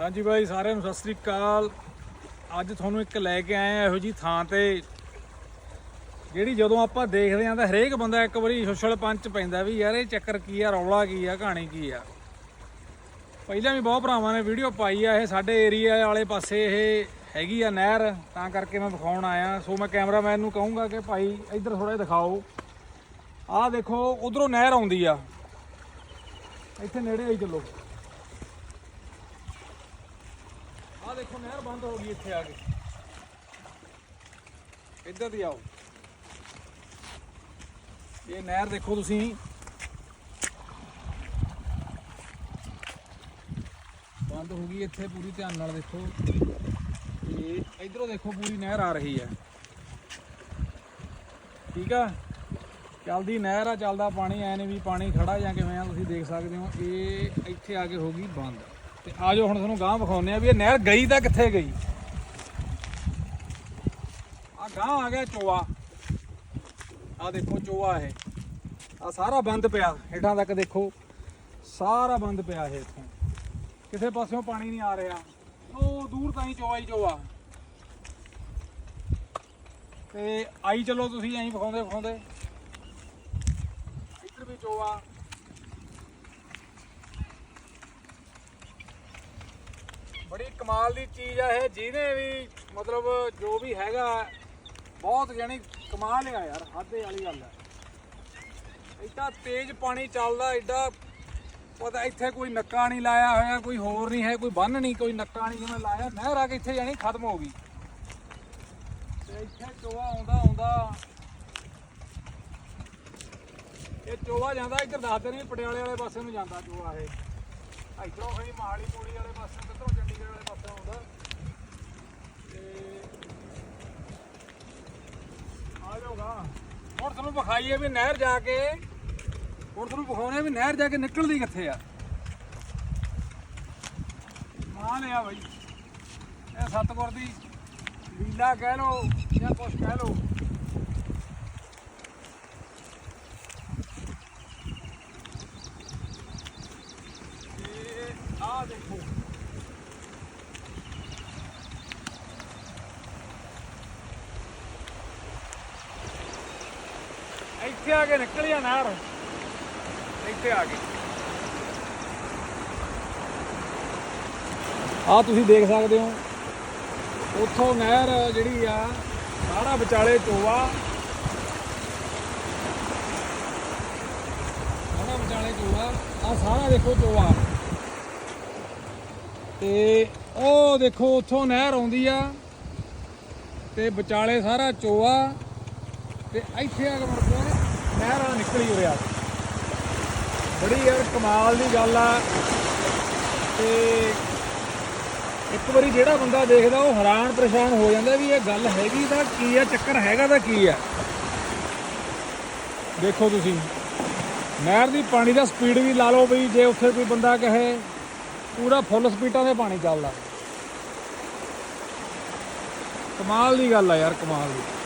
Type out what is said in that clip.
ਹਾਂਜੀ ਬਾਈ, ਸਾਰਿਆਂ ਨੂੰ ਸਤਿ ਸ੍ਰੀ ਅਕਾਲ। ਅੱਜ ਤੁਹਾਨੂੰ ਇੱਕ ਲੈ ਕੇ ਆਏ ਆ ਇਹੋ ਜੀ ਥਾਂ ਤੇ, ਜਿਹੜੀ ਜਦੋਂ ਆਪਾਂ ਦੇਖਦੇ ਆਂ ਤਾਂ ਹਰੇਕ ਬੰਦਾ ਇੱਕ ਵਾਰੀ ਸੁਸ਼ਲ ਪੰਚ ਪੈਂਦਾ ਵੀ ਯਾਰ ਇਹ ਚੱਕਰ ਕੀ ਆ, ਰੌਲਾ ਕੀ ਆ, ਕਹਾਣੀ ਕੀ ਆ। ਪਹਿਲਾਂ ਵੀ ਬਹੁਤ ਭਰਾਵਾਂ ਨੇ ਵੀਡੀਓ ਪਾਈ ਆ, ਇਹ ਸਾਡੇ ਏਰੀਆ ਵਾਲੇ ਪਾਸੇ ਇਹ ਹੈਗੀ ਆ ਨਹਿਰ, ਤਾਂ ਕਰਕੇ ਮੈਂ ਵਿਖਾਉਣ ਆਇਆ। ਸੋ ਮੈਂ ਕੈਮਰਾਮੈਨ ਨੂੰ ਕਹੂੰਗਾ ਕਿ ਭਾਈ ਇੱਧਰ ਥੋੜਾ ਜਿਹਾ ਦਿਖਾਓ। ਆਹ ਦੇਖੋ, ਉਧਰੋਂ ਨਹਿਰ ਆਉਂਦੀ ਆ। ਇੱਥੇ ਨੇੜੇ ਆਈ ਚੱਲੋ। ਆਹ ਦੇਖੋ, ਨਹਿਰ ਬੰਦ ਹੋ ਗਈ ਇੱਥੇ ਆ ਕੇ। ਇੱਧਰ ਦੀ ਆਓ। ਇਹ ਨਹਿਰ ਦੇਖੋ ਤੁਸੀਂ। ਬੰਦ ਹੋ ਗਈ ਇੱਥੇ, ਪੂਰੀ ਧਿਆਨ ਨਾਲ ਦੇਖੋ। ਇਹ ਇਧਰੋਂ ਦੇਖੋ, ਪੂਰੀ ਨਹਿਰ ਆ ਰਹੀ ਹੈ। ਠੀਕ ਆ? ਚੱਲਦੀ ਨਹਿਰ ਆ, ਚੱਲਦਾ ਪਾਣੀ, ਐ ਨਹੀਂ ਵੀ ਪਾਣੀ ਖੜਾ ਜਾਂ ਕਿਵੇਂ ਆ, ਤੁਸੀਂ ਦੇਖ ਸਕਦੇ ਹੋ। ਇਹ ਇੱਥੇ ਆ ਕੇ ਹੋ ਗਈ ਬੰਦ। ਤੇ ਆ ਜਾਓ, ਹੁਣ ਤੁਹਾਨੂੰ ਗਾਂ ਵਿਖਾਉਂਦੇ ਆ ਵੀ ਇਹ ਨਹਿਰ ਗਈ ਤਾਂ ਕਿੱਥੇ ਗਈ? ਆ ਗਾਂ ਆ ਗਿਆ ਚੋਆ। ਆ ਦੇਖੋ ਚੋਆ ਇਹ। ਆ ਸਾਰਾ ਬੰਦ ਪਿਆ, ਹੇਠਾਂ ਤੱਕ ਦੇਖੋ। ਸਾਰਾ ਬੰਦ ਪਿਆ ਇਹ ਇੱਥੋਂ। ਕਿਸੇ ਪਾਸਿਓਂ ਪਾਣੀ ਨਹੀਂ ਆ ਰਿਹਾ। ਉਹ ਦੂਰ ਤਾਈਂ ਚੋਆ ਹੀ ਚੋਆ। ਤੇ ਆਈ ਚਲੋ ਤੁਸੀਂ, ਐਂ ਵਿਖਾਉਂਦੇ ਵਿਖਾਉਂਦੇ ਇੱਧਰ ਵੀ ਚੋਆ। ਬੜੀ ਕਮਾਲ ਦੀ ਚੀਜ਼ ਆ ਇਹ, ਜਿਹਨੇ ਵੀ ਮਤਲਬ ਜੋ ਵੀ ਹੈਗਾ, ਬਹੁਤ ਜਾਨੀ ਕਮਾਲ ਆ ਯਾਰ ਹਾਦੇ ਵਾਲੀ ਗੱਲ ਹੈ ਇੱਡਾ ਤੇਜ਼ ਪਾਣੀ ਚੱਲਦਾ ਐਡਾ ਪਤਾ ਇੱਥੇ ਕੋਈ ਨੱਕਾ ਨਹੀਂ ਲਾਇਆ ਹੋਇਆ, ਕੋਈ ਹੋਰ ਨਹੀਂ ਹੈ, ਕੋਈ ਬੰਨ ਨਹੀਂ, ਕੋਈ ਨੱਕਾ ਨਹੀਂ ਜਿਵੇਂ ਲਾਇਆ, ਨਹਿਰ ਆ ਕੇ ਇੱਥੇ ਜਾਨੀ ਖਤਮ ਹੋ ਗਈ। ਤੇ ਇੱਥੇ ਚੋਆ ਆਉਂਦਾ ਆਉਂਦਾ। ਇਹ ਚੋਆ ਜਾਂਦਾ, ਇੱਧਰ ਦੱਸਦੇ ਨੇ ਪਟਿਆਲੇ ਵਾਲੇ ਪਾਸੇ ਨੂੰ ਜਾਂਦਾ ਚੋਆ ਇਹ। ਇੱਧਰੋਂ ਫੇਰ ਮਹਾਲੀ ਪੂੜੀ ਵਾਲੇ ਪਾਸੇ, ਕਿੱਧਰੋਂ ਚੰਡੀਗੜ੍ਹ ਵਾਲੇ ਪਾਸੇ ਆਉਂਦਾ। ਆ ਜਾਊਗਾ। ਹੁਣ ਤੁਹਾਨੂੰ ਵਿਖਾਈਏ ਵੀ ਨਹਿਰ ਜਾ ਕੇ, ਹੁਣ ਤੁਹਾਨੂੰ ਵਿਖਾਉਣੇ ਵੀ ਨਹਿਰ ਜਾ ਕੇ ਨਿਕਲਦੀ ਕਿੱਥੇ ਆ। ਮਾਂ ਲਿਆ ਬਈ। ਇਹ ਸਤਗੁਰ ਦੀ ਲੀਲਾ ਕਹਿ ਲੋ ਜਾਂ ਕੁਛ ਕਹਿ ਲੋ ਇਹ ਆਹ ਦੇਖੋ ਇੱਥੇ ਆ ਕੇ ਨਿਕਲਿਆ ਨਹਿਰ। ਇੱਥੇ ਆ ਕੇ। ਆ ਤੁਸੀਂ ਦੇਖ ਸਕਦੇ ਹੋ। ਉੱਥੋਂ ਨਹਿਰ ਜਿਹੜੀ ਆ, ਸਾਰਾ ਵਿਚਾਲੇ ਚੋਆ ਸਾਰਾ ਵਿਚਾਲੇ ਚੋਆ ਆ ਸਾਰਾ ਦੇਖੋ ਚੋਆ ਤੇ ਉਹ ਦੇਖੋ ਉੱਥੋਂ ਨਹਿਰ ਆਉਂਦੀ ਆ। ਤੇ ਵਿਚਾਲੇ ਸਾਰਾ ਚੋਆ ਤੇ ਇੱਥੇ ਆ ਕੇ ਮੁੜ ਨਹਿਰ ਆ ਨਿਕਲੀ ਉਰੇ ਬੜੀ ਯਾਰ ਕਮਾਲ ਦੀ ਗੱਲ ਆ। ਤੇ ਇੱਕ ਵਾਰੀ ਜਿਹੜਾ ਬੰਦਾ ਦੇਖਦਾ, ਉਹ ਹੈਰਾਨ ਪਰੇਸ਼ਾਨ ਹੋ ਜਾਂਦਾ ਵੀ ਇਹ ਗੱਲ ਹੈਗੀ ਤਾਂ ਕੀ ਆ, ਚੱਕਰ ਹੈਗਾ ਤਾਂ ਕੀ ਆ। ਦੇਖੋ ਤੁਸੀਂ, ਨਹਿਰ ਦੀ ਪਾਣੀ ਦਾ ਸਪੀਡ ਵੀ ਲਾ ਲਓ ਬਈ, ਜੇ ਉੱਥੇ ਕੋਈ ਬੰਦਾ ਕਹੇ, ਪੂਰਾ ਫੁੱਲ ਸਪੀਡਾਂ ਤੇ ਪਾਣੀ ਚੱਲਦਾ। ਕਮਾਲ ਦੀ ਗੱਲ ਆ ਯਾਰ, ਕਮਾਲ ਦੀ।